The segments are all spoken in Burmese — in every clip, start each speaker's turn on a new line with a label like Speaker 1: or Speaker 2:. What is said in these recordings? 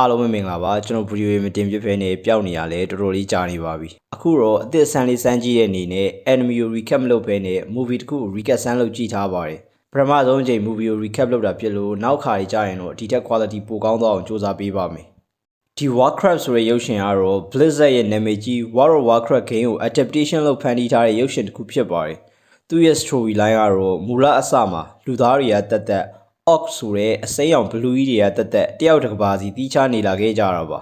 Speaker 1: အားလုံးပဲမင်္ဂလာပါကျွန်တော်ဗီဒီယိုမတင်ပြဖဲနဲ့ပျောက်နေရလဲတော်တော်လေးကြာနေပါပြီအခုတော့အသစ်ဆန်းလေးစမ်းကြည့်တဲ့အနေနဲ့ anime ကို recap မလုပ်ဖဲနဲ့ movie တစ်ခုကို recap ဆန်းလုပ်ကြည့်ထားပါတယ်ပထမဆုံးအချိန် movie ကို recap လုပ်တာဖြစ်လို့နောက်ခါကြီးကြာရင်တော့ဒီထက် quality ပိုကောင်းသွားအောင်စူးစမ်းပေးပါမယ်ဒီ Warcraft ဆိုတဲ့ရုပ်ရှင်ကတော့ Blizzard ရဲ့နာမည်ကြီး World of Warcraft game ကို adaptation လုပ်ဖန်တီးထားတဲ့ရုပ်ရှင်တစ်ခုဖြစ်ပါတယ်သူ့ရဲ့ story line ကတော့မူလအစမှာလူသားတွေကတက်တက် Orc ဆိုတဲ့အစိမ်းရောင် blue ကြီးတွေကတက်တက်တယောက်တစ်ကဘာစီတီးချနေလာခဲ့ကြတာပါ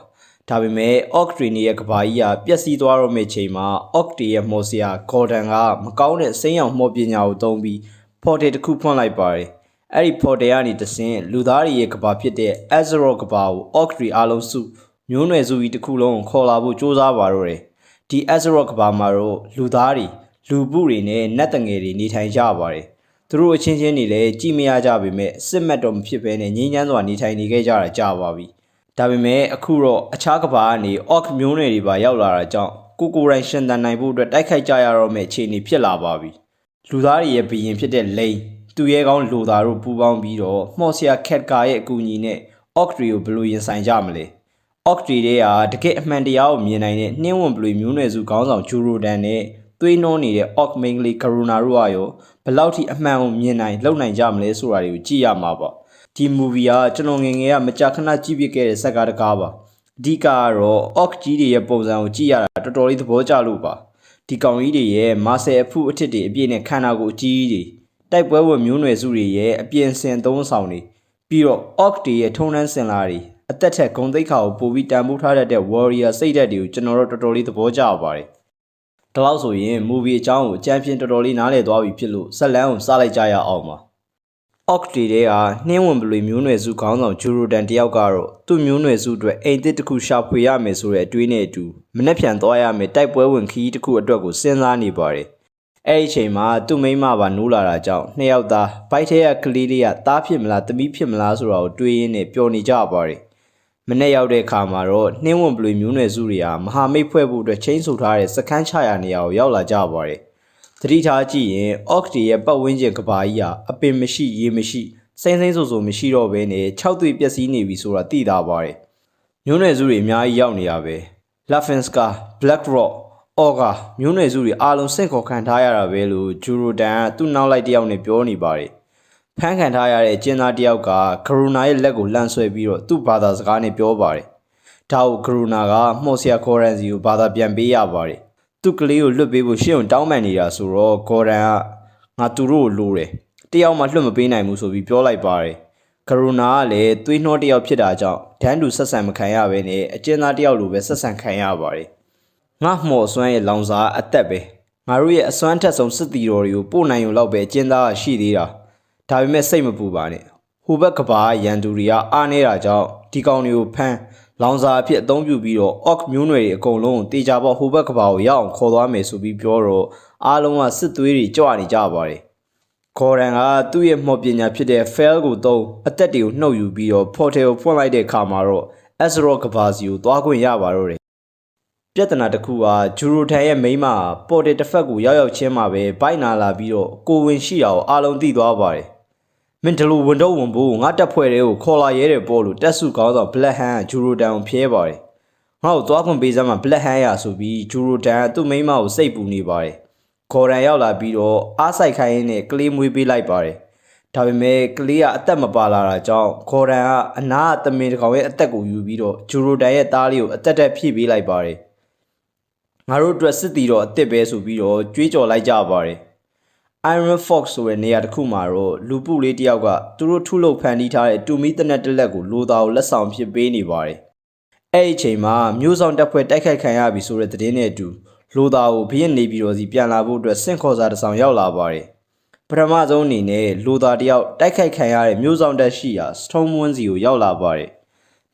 Speaker 1: ဒါပေမဲ့ Orc တွေရဲ့ကဘာကြီးကပျက်စီးသွားတော့မယ့်ချိန်မှာ Orc တွေရဲ့မော်ဆီယာ Gordon ကမကောင်းတဲ့အစိမ်းရောင်မော်ပညာကိုသုံးပြီး portal တစ်ခုဖွင့်လိုက်ပါတယ်အဲ့ဒီ portal ကနေတဆင့်လူသားတွေရဲ့ကဘာဖြစ်တဲ့ Azeroth ကဘာကို Orc တွေအားလုံးစုမျိုးနွယ်စုကြီးတစ်ခုလုံးကိုခေါ်လာဖို့စ조사ပါတော့တယ်ဒီ Azeroth ကဘာမှာတော့လူသားတွေလူပုတွေနဲ့နတ်တငယ်တွေနေထိုင်ကြပါတယ် သူတို့အချင်းချင်းတွေလည်းကြည်မရကြပေမဲ့စစ်မှတ်တော့မဖြစ်ဘဲနဲ့ငြိမ်းချမ်းစွာနေထိုင်နေခဲ့ကြတာကြာပါပြီဒါပေမဲ့အခုတော့အခြားကဘာကနေ Orc မျိုးနွယ်တွေပါရောက်လာတာကြောင့်ကိုကိုရိုင်းရှင်တန်နိုင်ဖို့အတွက်တိုက်ခိုက်ကြရတော့မယ့်အခြေအနေဖြစ်လာပါပြီလူသားတွေရဲ့ဘီရင်ဖြစ်တဲ့လိန်သူရဲကောင်းလူသားတို့ပူးပေါင်းပြီးတော့မော်ဆီယာခက်ကာရဲ့အကူအညီနဲ့ Orc တွေကိုဘယ်လိုရင်ဆိုင်ကြမလဲ Orc တွေတဲ့ဟာတကယ်အမှန်တရားကိုမြင်နိုင်တဲ့နှင်းဝင်ပလွေမျိုးနွယ်စုခေါင်းဆောင်ဂျူရိုဒန်နဲ့ သွေးနှောနေတဲ့ Orc main ကလေးကရိုနာတို့ကရောဘယ်လောက်ထိအမှန်ကိုမြင်နိုင်လုံနိုင်ကြမလဲဆိုတာတွေကိုကြည့်ရမှာပါဒီ movie ကကျွန်တော်ငယ်ငယ်ကမကြာခဏကြည့်ပြခဲ့တဲ့ဇာတ်ကားတစ်ကားပါအဓိကကတော့ Orc ကြီးတွေရဲ့ပုံစံကိုကြည့်ရတာတော်တော်လေးသဘောကျလို့ပါဒီကောင်ကြီးတွေရဲ့မာဆယ်အဖုအထစ်တွေအပြည့်နဲ့ခန္ဓာကိုယ်အကြီးကြီးတွေတိုက်ပွဲဝင်မျိုးနွယ်စုတွေရဲ့အပြင်ဆင်သုံးဆောင်တွေပြီးတော့ Orc တွေရဲ့ထုံနှန်းစင်လာတွေအသက်ထက်ဂုံသိက္ခာကိုပိုပြီးတန်ဖိုးထားတတ်တဲ့ warrior စိတ်ဓာတ်တွေကိုကျွန်တော်တို့တော်တော်လေးသဘောကျပါတယ်။ ဒါလို့ဆိုရင် movie အကြောင်းကိုအကြမ်းဖျင်းတော်တော်လေးနားလည်သွားပြီဖြစ်လို့ဇက်လန်းကိုစလိုက်ကြရအောင်ပါ။ Orc တွေတဲ့ကနှင်းဝင်ပလွေမျိုးနွယ်စုခေါင်းဆောင်ဂျူရိုဒန်တယောက်ကတော့သူ့မျိုးနွယ်စုအတွက်အိမ်သစ်တစ်ခုရှာဖွေရမယ်ဆိုတဲ့အတွေးနဲ့အတူမနှက်ဖြန်သွားရမယ်တိုက်ပွဲဝင်ခီးတစ်ခုအတွက်ကိုစဉ်းစားနေပါတယ်။အဲ့ဒီအချိန်မှာသူ့မိန်းမပါနိုးလာတာကြောင့်နှစ်ယောက်သားဘိုက်ထဲကကလေးလေးကသားဖြစ်မလားသမီးဖြစ်မလားဆိုတာကိုတွေးရင်းနဲ့ပျော်နေကြပါတယ်။ မနေ့ရောက်တဲ့အခါမှာတော့နှင်းဝင်ပလွေမျိုးနွယ်စုတွေဟာမဟာမိတ်ဖွဲ့ဖို့အတွက်ချင်းဆိုထားတဲ့စခန်းချရာနေရာကိုရောက်လာကြပါတယ်။သတိထားကြည့်ရင် Orc တွေရဲ့ပတ်ဝန်းကျင်ကဘာကြီးဟာအပင်မရှိရေမရှိစိမ့်စိမ့်ဆူဆူမရှိတော့ဘဲနဲ့၆သွေးပျက်စီးနေပြီဆိုတာသိတာပါတယ်။မျိုးနွယ်စုတွေအများကြီးရောက်နေတာပဲ။ Lafinska, Black Rock, Orga မျိုးနွယ်စုတွေအားလုံးစိတ်ခေါ်ခံထားရတာပဲလို့ဂျူရိုဒန်ကသူ့နောက်လိုက်တယောက်နဲ့ပြောနေပါတယ်။ ဖမ်းခံထားရတဲ့အကျဉ်းသားတယောက်ကကရိုနာရဲ့လက်ကိုလှမ်းဆွဲပြီးတော့သူ့ဘာသာစကားနဲ့ပြောပါတယ်။ဒါကိုကရိုနာကမှော်ဆီယာခေါ်ရန်စီကိုဘာသာပြန်ပေးရပါတယ်။သူ့ကလေးကိုလွတ်ပေးဖို့ရှေ့အောင်တောင်းပန်နေတာဆိုတော့ဂေါ်ဒန်ကငါသူတို့ကိုလိုတယ်။တယောက်မှလွတ်မပေးနိုင်ဘူးဆိုပြီးပြောလိုက်ပါတယ်။ကရိုနာကလည်းသွေးနှောတယောက်ဖြစ်တာကြောင့်ဒန်းတူဆက်ဆံမခံရဘဲနဲ့အကျဉ်းသားတယောက်လိုပဲဆက်ဆံခံရပါတယ်။ငါမှော်စွမ်းရဲ့လောင်စာအသက်ပဲငါတို့ရဲ့အစွမ်းထက်ဆုံးစစ်တီတော်တွေကိုပို့နိုင်ုံလောက်ပဲအကျဉ်းသားကရှိသေးတာ ဒါပေမဲ့စိတ်မပူပါနဲ့ဟိုဘက်ကဘာရန်သူတွေကအားနေတာကြောင့်ဒီကောင်တွေကိုဖမ်းလောင်စာအဖြစ်အသုံးပြုပြီးတော့ Orc မျိုးနွယ်တွေအကုန်လုံးတေချာပေါဟိုဘက်ကဘာကိုရောက်အောင်ခေါ်သွားမယ်ဆိုပြီးပြောတော့အားလုံးကစစ်သွေးတွေကြွနေကြပါတယ်ခေါ်ရန်ကသူ့ရဲ့မှော်ပညာဖြစ်တဲ့ fail ကိုသုံးအသက်တွေကိုနှုတ်ယူပြီးတော့ portal ကိုဖွင့်လိုက်တဲ့အခါမှာတော့ Azeroth ကဘာစီကိုသွားခွင့်ရပါတော့တယ်ပြဿနာတစ်ခုကဂျူရိုထန်ရဲ့မိန်းမကပေါ်တယ်တစ်ဖက်ကိုရောက်ရောက်ချင်းမှာပဲဘိုက်နာလာပြီးတော့ကိုဝင်ရှိတာကိုအားလုံးသိသွားပါတယ်။ မင်းဒလိုဝန်တော့ဝန်ဖို့ငါတက်ဖွဲ့တွေကိုခေါ်လာရဲတယ်ပေါ့လို့တက်စုကောင်းဆောင် Black Hand ဂျူရိုတန်ကိုဖျဲပါတယ်။ငါ့ကိုသွားခွင့်ပေးစမ်းမှာ Black Hand ရဆိုပြီးဂျူရိုတန်ကသူ့မိန်းမကိုစိတ်ပူနေပါတယ်။ခေါ်ရန်ရောက်လာပြီးတော့အားဆိုင်ခိုင်းရင်းနဲ့ကလေးမွေးပေးလိုက်ပါတယ်။ဒါပေမဲ့ကလေးကအသက်မပါလာတာကြောင့်ခေါ်ရန်ကအနာကသမင်တစ်ကောင်ရဲ့အသက်ကိုယူပြီးတော့ဂျူရိုတန်ရဲ့သားလေးကိုအသက်တက်ဖြည့်ပေးလိုက်ပါတယ်။ငါတို့အတွက်စစ်တီတော့အစ်စ်ပဲဆိုပြီးတော့ကြွေးကြော်လိုက်ကြပါတယ် Iron Fox ဆိုတဲ့နေရာတစ်ခုမှာတော့လူပုလေးတစ်ယောက်ကသူတို့ထုလုပ်ဖန်တီးထားတဲ့တူမီတနက်တစ်လက်ကိုလိုသားကိုလက်ဆောင်ဖြစ်ပေးနေပါတယ်အဲ့ဒီအချိန်မှာမျိုးဆောင်တက်ဖွဲ့တိုက်ခိုက်ခံရပြီဆိုတဲ့သတင်းနဲ့အတူလိုသားကိုဘရင်နေပြီးတော့စီပြန်လာဖို့အတွက်စင့်ခေါ်စာတစ်ဆောင်ရောက်လာပါတယ်ပထမဆုံးအနေနဲ့လိုသားတစ်ယောက်တိုက်ခိုက်ခံရတဲ့မျိုးဆောင်တက်ရှိရာစထုံးမွန်းစီကိုရောက်လာပါတယ်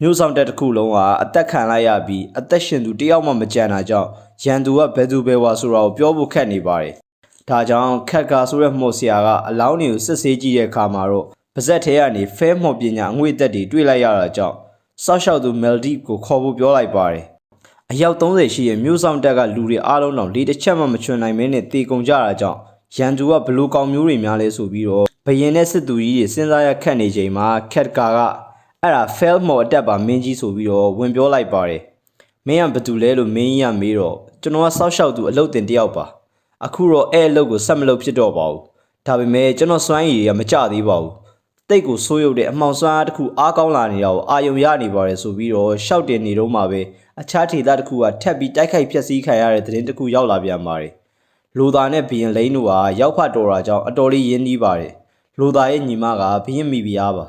Speaker 1: မျိုးဆောင်တက်တစ်ခုလုံးကအသက်ခံလိုက်ရပြီးအသက်ရှင်သူတယောက်မှမကြံတာကြောင့်ရန်သူကဘယ်သူပဲဝါဆိုတာကိုပြောဖို့ခက်နေပါတယ်။ ဒါကြောင့်ခက်ကာဆိုတဲ့မှော်ဆရာကအလောင်းတွေကိုစစ်ဆေးကြည့်တဲ့အခါမှာတော့ပါဇက်ထဲကနေဖဲမှော်ပညာအငွေ့သက်တွေတွေ့လိုက်ရတာကြောင့်စောက်ရှောက်သူမယ်လ်ဒီကိုခေါ်ဖို့ပြောလိုက်ပါတယ်။အယောက်30ရှိရဲ့မျိုးဆောင်တက်ကလူတွေအားလုံးတော့လေတစ်ချက်မှမချွန်နိုင်မဲနဲ့တေကုန်ကြတာကြောင့်ရန်သူကဘလူကောင်မျိုးတွေများလဲဆိုပြီးတော့ဘယင်နဲ့စစ်သူကြီးတွေစဉ်းစားရခက်နေချိန်မှာခက်ကာကအဲ့ဒါ fail မော်အတက်ပါမင်းကြီးဆိုပြီးတော့ဝင်ပြောလိုက်ပါတယ်မင်းကဘာတူလဲလို့မင်းကြီးကမေးတော့ကျွန်တော်ကစောက်ရှောက်သူအလုပ်တင်တယောက်ပါ အခုတော့အဲ့အလုပ်ကိုဆက်မလုပ်ဖြစ်တော့ပါဘူးဒါပေမဲ့ကျွန်တော်စွမ်းရည်တွေကမကြသေးပါဘူးတိတ်ကိုဆိုးရုပ်တဲ့အမှောင်စွမ်းအားတစ်ခုအားကောင်းလာနေတာကိုအာယုံရနေပါတယ်ဆိုပြီးတော့ရှောက်တင်နေတော့မှပဲအခြားဒေသတစ်ခုကထက်ပြီးတိုက်ခိုက်ဖျက်ဆီးခံရတဲ့သတင်းတစ်ခုရောက်လာပြန်ပါတယ်လူသားနဲ့ဘီယန်လိန်တို့ဟာရောက်ဖတ်တော်တာကြောင့်အတော်လေးရင်းနှီးပါတယ်လူသားရဲ့ညီမကဘီယန်မိဖုရားပါ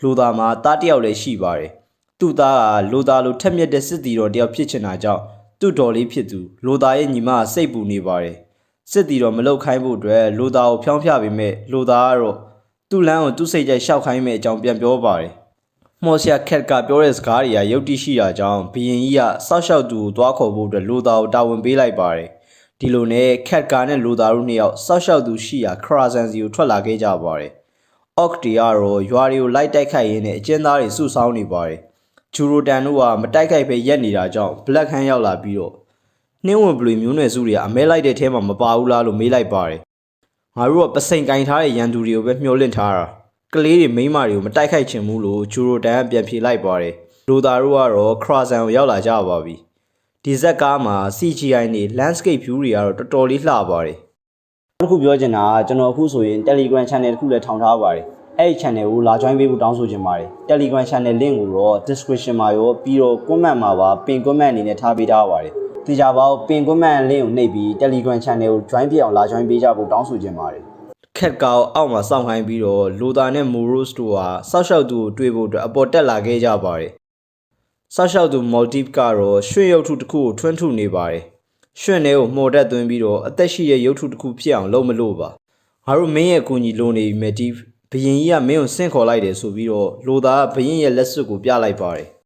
Speaker 1: လူသားမှာတားတယောက်လည်းရှိပါတယ်။သူ့သားကလူသားလိုထက်မြက်တဲ့စစ်တီတော်တယောက်ဖြစ်ချင်တာကြောင့်သူ့တော်လေးဖြစ်သူလူသားရဲ့ညီမကစိတ်ပူနေပါတယ်။ စစ်တီတော်မလောက်ခိုင်းဖို့အတွက်လူသားကိုဖျောင်းဖျပေမဲ့လူသားကတော့သူ့လမ်းကိုသူ့စိတ်ကြိုက်ရှောက်ခိုင်းမဲ့အကြောင်းပြန်ပြောပါတယ်။မော်ဆီယာခက်ကပြောတဲ့စကားတွေကယုတ်တိရှိတာကြောင့်ဘီရင်ကြီးကစောက်ရှောက်သူကိုတွားခေါ်ဖို့အတွက်လူသားကိုတာဝန်ပေးလိုက်ပါတယ်။ဒီလိုနဲ့ခက်ကာနဲ့လူသားတို့နှစ်ယောက်စောက်ရှောက်သူရှိရာခရာဇန်စီကိုထွက်လာခဲ့ကြပါတယ်။အော့ကတီကတော့ရွာတွေကိုလိုက်တိုက်ခိုက်ရင်းနဲ့အကျဉ်းသားတွေစုဆောင်းနေပါတယ်။ဂျူရိုတန်တို့ကမတိုက်ခိုက်ပဲရက်နေတာကြောင့်ဘလက်ခန်းရောက်လာပြီးတော့ နှင်းဝင်ဘလူမျိုးနွယ်စုတွေကအမဲလိုက်တဲ့ထဲမှာမပါဘူးလားလို့မေးလိုက်ပါတယ်။ငါတို့ကပစိန်ကင်ထားတဲ့ရန်သူတွေကိုပဲမျှော်လင့်ထားတာ။ကလေးတွေမိန်းမတွေကိုမတိုက်ခိုက်ချင်ဘူးလို့ဂျူရိုတန်ကပြန်ဖြေလိုက်ပါတယ်။လူသားတို့ကတော့ခရာဇန်ကိုရောက်လာကြပါပြီ။ဒီဇက်ကားမှာ CGI နဲ့ landscape view တွေကတော့တော်တော်လေးလှပါတယ်။တစ်ခုပြောချင်တာကကျွန်တော်အခုဆိုရင် Telegram Channel တစ်ခုလည်းထောင်ထားပါတယ်အဲ့ဒီ channel ကိုလာ join ပေးဖို့တောင်းဆိုချင်ပါတယ် Telegram Channel link ကိုတော့ description မှာရောပြီးတော့ comment မှာပါပင် comment အနေနဲ့ထားပေးထားပါတယ် ဒီကြပါဦးပင် comment link ကိုနှိပ်ပြီး Telegram Channel ကို join ပြအောင်လာ join ပေးကြဖို့တောင်းဆိုချင်ပါတယ်ခက်ကောက်အောက်မှာစောင့်ခိုင်းပြီးတော့လိုတာနဲ့ Moros တို့ဟာစောက်ရှောက်သူကိုတွေ့ဖို့အတွက်အပေါ်တက်လာခဲ့ကြပါတယ်စောက်ရှောက်သူ motive ကတော့ရွှေရုပ်ထုတစ်ခုကိုထွန်းထုနေပါတယ်ရွှင့်ထဲကိုမှော်တက်သွင်းပြီးတော့အသက်ရှိတဲ့ရုပ်ထုတစ်ခုဖြစ်အောင်လုပ်မလို့ပါငါတို့မင်းရဲ့အကူအညီလိုနေပြီ motive ဘရင်ကြီးကမင်းကိုဆင့်ခေါ်လိုက်တယ်ဆိုပြီးတော့လိုသားကဘရင်ရဲ့လက်စွပ်ကိုပြလိုက်ပါတယ်။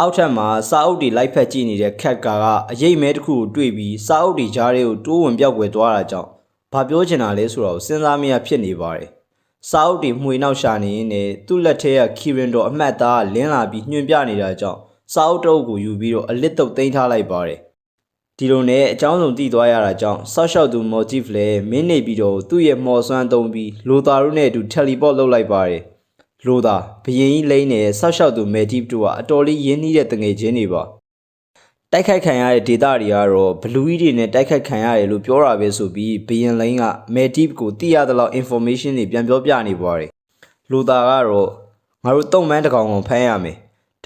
Speaker 1: အောက်ထပ်မှာစာအုပ်တွေလိုက်ဖက်ကြည့်နေတဲ့ခက်ကာကအရေးမဲတစ်ခုကိုတွေ့ပြီးစာအုပ်တွေကြားထဲကိုတိုးဝင်ပြောက်ွယ်သွားတာကြောင့်ဘာပြောချင်တာလဲဆိုတော့စဉ်းစားမရဖြစ်နေပါတယ်။စာအုပ်တွေမှွေနောက်ရှာနေရင်လည်းသူ့လက်ထဲကခီရင်တော်အမှတ်သားကလင်းလာပြီးညွှန်ပြနေတာကြောင့်စာအုပ်တုပ်ကိုယူပြီးတော့အလစ်တုပ်သိမ်းထားလိုက်ပါတယ်။ဒီလိုနဲ့အကြောင်းစုံတည်သွားရတာကြောင့်ဆောက်ရှောက်သူ motif လည်းမင်းနေပြီးတော့သူ့ရဲ့မော်ဆွမ်းသုံးပြီးလိုသားတို့နဲ့အတူ teleport လုပ်လိုက်ပါတယ် လိုသားဘရင်ကြီးလိမ့်နဲ့ဆောက်ရှောက်သူ motif တို့ကအတော်လေးရင်းနှီးတဲ့တငယ်ချင်းတွေပါတိုက်ခိုက်ခံရတဲ့ဒေတာတွေကတော့ဘလူးကြီးတွေနဲ့တိုက်ခိုက်ခံရတယ်လို့ပြောတာပဲဆိုပြီးဘရင်လိမ့်က motif ကိုသိရသလောက် information တွေပြန်ပြောပြနေပါတယ်လိုသားကတော့ငါတို့တုံမန်းတစ်ကောင်ကိုဖမ်းရမယ်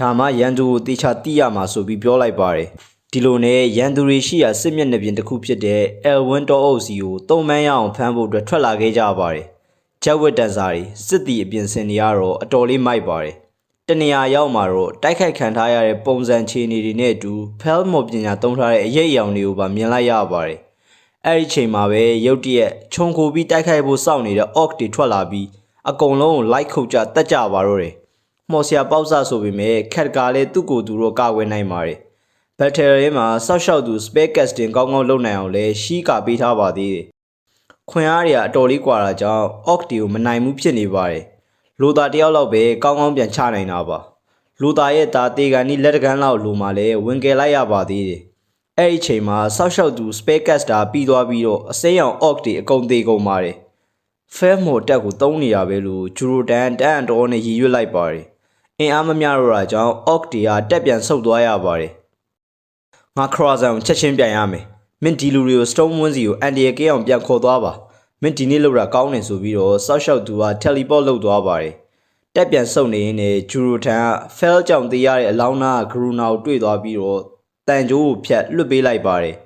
Speaker 1: ဒါမှရန်သူကိုတေချာတိရမှာဆိုပြီးပြောလိုက်ပါတယ်ဒီလိုနဲ့ရန်သူတွေရှိရာစစ်မျက်နှာပြင်တစ်ခုဖြစ်တဲ့ L1 တောအုပ်စီကိုတုံမန်းရအောင်ဖမ်းဖို့အတွက်ထွက်လာခဲ့ကြပါတယ်။ ဂျက်ဝက်တန်စာတွေစစ်တီအပြင်စင်တွေကတော့အတော်လေးမိုက်ပါတယ်။တနေရာရောက်မှာတော့တိုက်ခိုက်ခံထားရတဲ့ပုံစံခြေအနေတွေနဲ့အတူဖဲလ်မော်ပညာသုံးထားတဲ့အရေးအယောင်တွေကိုပါမြင်လိုက်ရပါတယ်။အဲ့ဒီချိန်မှာပဲရုတ်တရက်ခြုံခိုပြီးတိုက်ခိုက်ဖို့စောင့်နေတဲ့ Orc တွေထွက်လာပြီးအကုန်လုံးကိုလိုက်ခုတ်ကြတက်ကြပါတော့တယ်။မော်ဆီယာပေါက်ဆဆိုပေမဲ့ခက်ကလည်းသူ့ကိုယ်သူတော့ကာကွယ်နိုင်ပါတယ်။ဘက်ထရီမှာဆောက်ရှောက်သူ spare casting ကောင်းကောင်းလုပ်နိုင်အောင်လဲရှီးကာပေးထားပါသေးတယ်။ ခွင်အားတွေကအတော်လေးကွာတာကြောင့် ox တီကိုမနိုင်မှုဖြစ်နေပါတယ်။လိုတာတယောက်လောက်ပဲကောင်းကောင်းပြန်ချနိုင်တာပါ။လိုတာရဲ့သားတေကန်ဒီလက်တကန်းလောက်လိုမှလဲဝင်ကယ်လိုက်ရပါသေးတယ်။အဲ့ဒီအချိန်မှာဆောက်ရှောက်သူ spare caster ပြီးသွားပြီးတော့အစိမ်းရောင် ox တီအကုန်သေးကုန်ပါတယ်။ fair မိုတက်ကိုတုံးနေရပဲလို့ဂျူရိုတန်တန်တော်နဲ့ရည်ရွက်လိုက်ပါတယ်။အင်အားမမျှတော့တာကြောင့် ox တီကတက်ပြန်ဆုတ်သွားရပါတယ်။ငါခရာဇန်ကိုချက်ချင်းပြန်ရမယ် မင်းဒီလူတွေကိုစတုံးဝန်းစီကိုအန်ဒီရဲ့ကဲအောင်ပြန်ခေါ်သွားပါမင်းဒီနေ့လောက်တာကောင်းတယ်ဆိုပြီးတော့စောက်ရှောက်သူကတယ်လီပေါ့လုပ်သွားပါတယ်တက်ပြန်ဆုတ်နေရင်လည်းဂျူရိုထန်ကဖဲလ်ကြောင့်တေးရတဲ့အလောင်းနာကဂရူနာကိုတွေ့သွားပြီးတော့တန်ကြိုးကိုဖြတ်လွတ်ပေးလိုက်ပါတယ်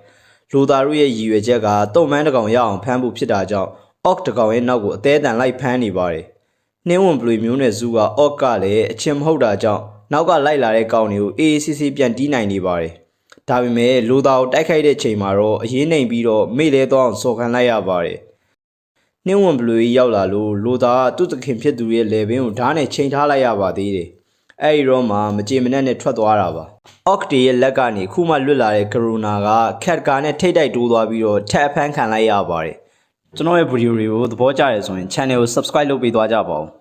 Speaker 1: လူသားတို့ရဲ့ရည်ရွယ်ချက်ကတုံမန်းတစ်ကောင်ရအောင်ဖမ်းဖို့ဖြစ်တာကြောင့်အော့တစ်ကောင်ရဲ့နောက်ကိုအသေးအတန်လိုက်ဖမ်းနေပါတယ်နှင်းဝင်ပလွေမျိုးနဲ့ဇူကအော့ကလည်းအချင်းမဟုတ်တာကြောင့်နောက်ကလိုက်လာတဲ့ကောင်တွေကိုအေးအေးဆေးဆေးပြန်တီးနိုင်နေပါတယ် ဒါပေမဲ့လူသားကိုတိုက်ခိုက်တဲ့ချိန်မှာတော့အရေးနိုင်ပြီးတော့မေ့လဲတော့အောင်စော်ခံလိုက်ရပါတယ်။နှင်းဝင်ဘလူကြီးရောက်လာလို့လူသားကသူ့သခင်ဖြစ်သူရဲ့လေဘင်းကိုဓာတ်နဲ့ချိန်ထားလိုက်ရပါသေးတယ်။အဲဒီတော့မှမကြေမနက်နဲ့ထွက်သွားတာပါ။အော့ကတီရဲ့လက်ကနေခုမှလွတ်လာတဲ့ကရူနာကခက်ကာနဲ့ထိတ်တိုက်တိုးသွားပြီးတော့ထက်အဖမ်းခံလိုက်ရပါတယ်။ကျွန်တော်ရဲ့ဗီဒီယိုတွေကိုသဘောကျတယ်ဆိုရင် channel ကို subscribe လုပ်ပေးသွားကြပါဦး။